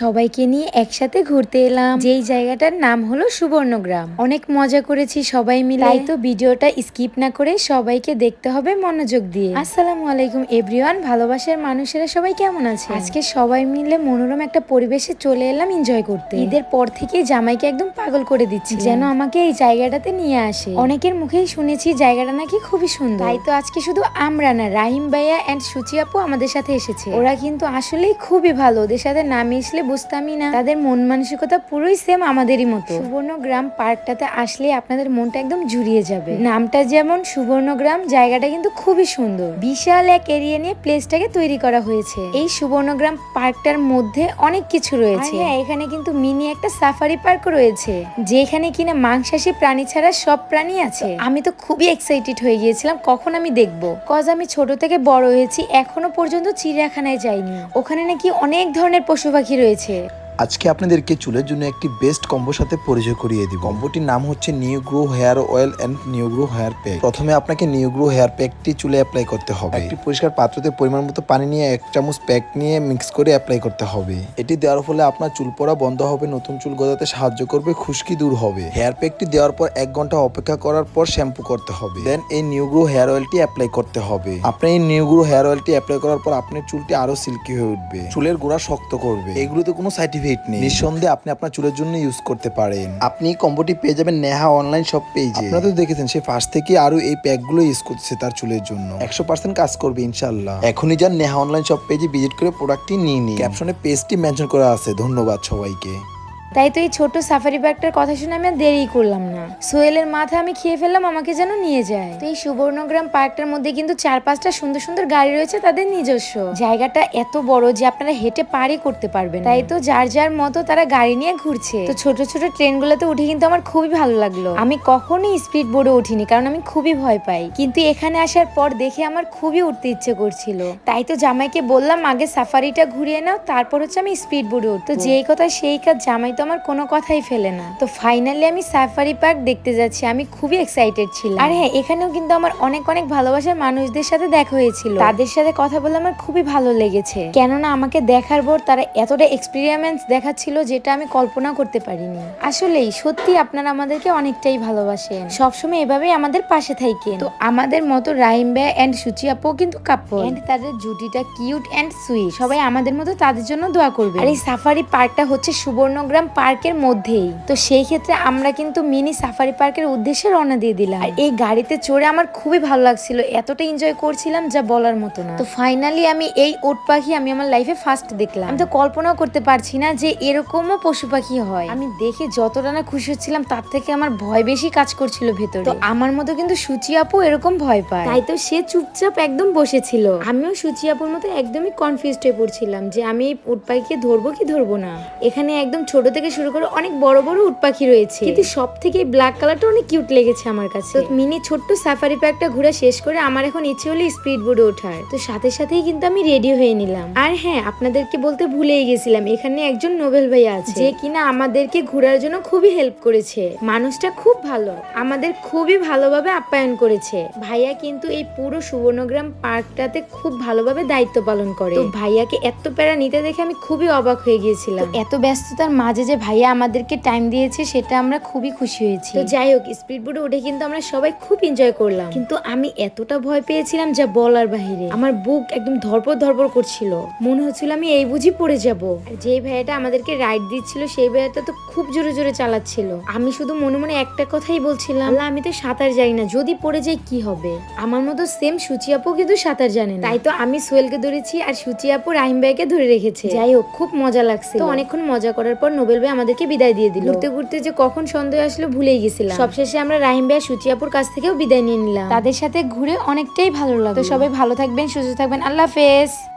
সবাইকে নিয়ে একসাথে ঘুরতে এলাম। যেই জায়গাটার নাম হলো সুবর্ণগ্রাম। অনেক মজা করেছি সবাই মিলে। তাই তো ভিডিওটা স্কিপ না করে সবাইকে দেখতে হবে মনোযোগ দিয়ে। আসসালামু আলাইকুম এভরিওয়ান, ভালোবাসার মানুষেরা সবাই কেমন আছে? আজকে সবাই মিলে মনোরম একটা পরিবেশে চলে এলাম এনজয় করতে। ঈদের পর থেকে জামাইকে একদম পাগল করে দিচ্ছি। যেন আমাকে এই জায়গাটাতে নিয়ে আসে। অনেকের মুখেই শুনেছি জায়গাটা নাকি খুবই সুন্দর। তাই তো আজকে শুধু আমরা না, রাহিম ভাইয়া এন্ড সুচি আপু আমাদের সাথে এসেছে। ওরা কিন্তু আসলেই খুবই ভালো। ওদের সাথে না মিশলে বুঝতামই না। তাদের মন মানসিকতা পুরোই সেম আমাদেরই মতো। সুবর্ণগ্রাম পার্কটাতে আসলে আপনাদের মনটা একদম জুড়িয়ে যাবে। নামটা যেমন সুবর্ণগ্রাম জায়গাটা কিন্তু খুবই সুন্দর। বিশাল এক এরিয়া নিয়ে প্লেসটাকে তৈরি করা হয়েছে। এই সুবর্ণগ্রাম পার্কটার মধ্যে অনেক কিছু রয়েছে। হ্যাঁ এখানে কিন্তু মিনি একটা সাফারি পার্ক রয়েছে। যেখানে কিনা মাংসাশী প্রাণী ছাড়া সব প্রাণী আছে। আমি তো খুবই এক্সাইটেড হয়ে গিয়েছিলাম, কখন আমি দেখব? কজ আমি ছোট থেকে বড় হয়েছি, এখনও পর্যন্ত চিড়িয়াখানায় যাইনি। ওখানে নাকি অনেক ধরনের পশু পাখি রয়েছে। আজকে আপনাদেরকে চুলের জন্য একটি বেস্ট কম্বোর সাথে পরিচয় করিয়ে দিব। কম্বোটির নাম হচ্ছে new grow hair oil and new grow hair pack প্রথমে আপনাকে নিউ গ্রো হেয়ার প্যাকটি চুলে অ্যাপ্লাই করতে হবে। একটি পরিষ্কার পাত্রতে পরিমাণ মতো পানি নিয়ে এক চামচ প্যাক নিয়ে মিক্স করে অ্যাপ্লাই করতে হবে। এটি দেওয়ার ফলে আপনার চুল পড়া বন্ধ হবে, নতুন চুল গজাতে সাহায্য করবে, খুশকি দূর হবে। হেয়ার প্যাকটি দেওয়ার পর এক ঘণ্টা অপেক্ষা করার পর শ্যাম্পু করতে হবে। দেন এই নিউ গ্রো হেয়ার অয়েলটি অ্যাপ্লাই করতে হবে। আপনি এই নিউ গ্রো হেয়ার অয়েলটি অ্যাপ্লাই করার পর আপনার চুলটি আরও সিল্কি হয়ে উঠবে। চুলের গোড়া শক্ত করবে। এগুলোতে কোনো সাইড ইফেক্ট নেই। নিঃসন্দেহে আপনি আপনার চুলের জন্য ইউজ করতে পারেন। আপনি কম্বোটি পেয়ে যাবেন নেহা অনলাইন শপ পেজে আপনারা তো দেখেছেন সে ফার্স্ট থেকে আরও এই প্যাকগুলো ইউজ করছে তার চুলের জন্য। একশো পার্সেন্ট কাজ করবে ইনশাল্লাহ এখনই যান নেহা অনলাইন শপ পেজে ভিজিট করে প্রোডাক্টটি নিয়ে নিন। ক্যাপশনে পেজটি মেনশন করা আছে। ধন্যবাদ সবাইকে। তাই তো এই ছোট সাফারি পার্কটার কথা শুনে আমি আর দেরি করলাম না। সোহেলের মাথা আমি খেয়ে ফেললাম, আমাকে যেন নিয়ে যায়। তো এই সুবর্ণগ্রাম পার্কটার মধ্যে কিন্তু চার পাঁচটা সুন্দর সুন্দর গাড়ি রয়েছে তাদের নিজস্ব। জায়গাটা এত বড় যে আপনারা হেঁটে পারি করতে পারবেন তাই তো যার যার মতো তারা গাড়ি নিয়ে ঘুরছে। তো ছোট ছোট ট্রেনগুলোতে উঠে কিন্তু আমার খুবই ভালো লাগল। আমি কখনোই স্পিড বোর্ডে উঠিনি, কারণ আমি খুবই ভয় পাই। কিন্তু এখানে আসার পর দেখে আমার খুবই উঠতে ইচ্ছে করছিল। তাই তো জামাইকে বললাম, আগে সাফারিটা ঘুরিয়ে নাও, তারপর হচ্ছে আমি স্পিড বোর্ডে উঠবো। তো যেই কথা, সেই কাজ জামাই তো আমার কোনো কথাই ফেলে না। তো ফাইনালি আমি সাফারি পার্ক দেখতে যাচ্ছি আমি খুবই এক্সাইটেড ছিলাম। আর হ্যাঁ এখানেও কিন্তু আমার অনেক অনেক ভালোবাসার মানুষদের সাথে দেখা হয়েছিল। তাদের সাথে কথা বলে আমার খুবই ভালো লেগেছে। কেননা আমাকে দেখার পর তারা এতটা এক্সপিরিয়েন্স দেখাচ্ছিল যেটা আমি কল্পনা করতে পারিনি। আসলেই সত্যি আপনারা আমাদেরকে অনেকটাই ভালোবাসেন। সবসময় এভাবেই আমাদের পাশে থাকেন তো আমাদের মতো রাহিম ভাই এন্ড সুচি আপু কিন্তু কাপল এন্ড তাদের জুটিটা কিউট অ্যান্ড সুইট সবাই আমাদের মতো তাদের জন্য দোয়া করবে আর এই সাফারি পার্কটা হচ্ছে সুবর্ণগ্রাম পার্কের মধ্যেই। তো সেই ক্ষেত্রে আমরা কিন্তু মিনি সাফারি পার্কের উদ্দেশ্যে রওনা দিয়ে দিলাম। আর এই গাড়িতে চড়ে আমার খুবই ভালো লাগছিল। এতটা এনজয় করছিলাম যা বলার মতো না। তো ফাইনালি আমি এই ওট পাখি আমি আমার লাইফে ফার্স্ট দেখলাম। আমি তো কল্পনাও করতে পারছি না যে এরকমও পশু পাখি হয়। আমি দেখে যতটা না খুশি হচ্ছিলাম তার থেকে আমার ভয় বেশি কাজ করছিল ভেতরে। তো আমার মতো কিন্তু সুচি আপু এরকম ভয় পায়। তাই তো সে চুপচাপ একদম বসেছিল। আমিও সুচি আপুর মতো একদমই কনফিউজড হয়ে পড়ছিলাম যে আমি এই উট পাখিকে ধরবো কি ধরবো না। এখানে একদম ছোট থেকে শুরু করে অনেক বড় বড় উট পাখি রয়েছে। কিন্তু সব থেকে ব্ল্যাক কালারটা অনেক কিউট লেগেছে আমার কাছে। মিনি ছোট্ট সাফারি প্যাকটা ঘুরে শেষ করে আমার এখন ইচ্ছে হলো স্পিড বোর্ডে ওঠার। তো সাথে সাথেই কিন্তু আমি রেডি হয়ে নিলাম। আর হ্যাঁ আপনাদেরকে বলতে ভুলেই গেছিলাম এখানে একজন নোবেল ভাই আছে। যে কিনা আমাদেরকে ঘোরার জন্য খুবই হেল্প করেছে। মানুষটা খুব ভালো আমাদের খুবই ভালোভাবে আপ্যায়ন করেছে। ভাইয়া কিন্তু এই পুরো সুবর্ণগ্রাম পার্কটাতে খুব ভালোভাবে দায়িত্ব পালন করে। তো ভাইয়াকে এত প্যারা নিতে দেখে আমি খুবই অবাক হয়ে গিয়েছিলাম। এত ব্যস্ততার মাঝে যে ভাইয়া আমাদেরকে টাইম দিয়েছে সেটা আমরা খুবই খুশি হয়েছি। তো যাই হোক স্পিড বোর্ডে উঠে কিন্তু আমরা সবাই খুব এনজয় করলাম। কিন্তু আমি এতটা ভয় পেয়েছিলাম যা বলার বাহিরে। আমার বুক একদম ধরপড় ধরপড় করছিল। মনে হচ্ছিল আমি এই বুঝি পড়ে যাব। আর যেই ভাইয়াটা আমাদেরকে রাইড দিচ্ছিল সেই ভাইয়াটা তো খুব জোরে জোরে চালাচ্ছিল। আমি শুধু মনে মনে একটা কথাই বলছিলাম আমি তো সাঁতার জানি না যদি পড়ে যাই কি হবে? আমার মতো সেম সুচি আপু কিন্তু সাঁতার জানে না। তাই তো আমি সোহেলকে ধরেছি আর সুচি আপু রাহিম ভাইকে ধরে রেখেছে। যাই হোক খুব মজা লাগছে তো অনেকক্ষণ মজা করার পর নোবেল ভাই আমাদেরকে বিদায় দিয়ে দিল। ঘুরতে ঘুরতে যে কখন সন্দেহ আসলো ভুলেই গেছিলাম। সবশেষে আমরা রাহিম ভাই সুচিয়াপুর কাছ থেকেও বিদায় নিয়ে নিলাম। তাদের সাথে ঘুরে অনেকটাই ভালো লাগল। তো সবাই ভালো থাকবেন সুস্থ থাকবেন। আল্লাহ হাফেজ।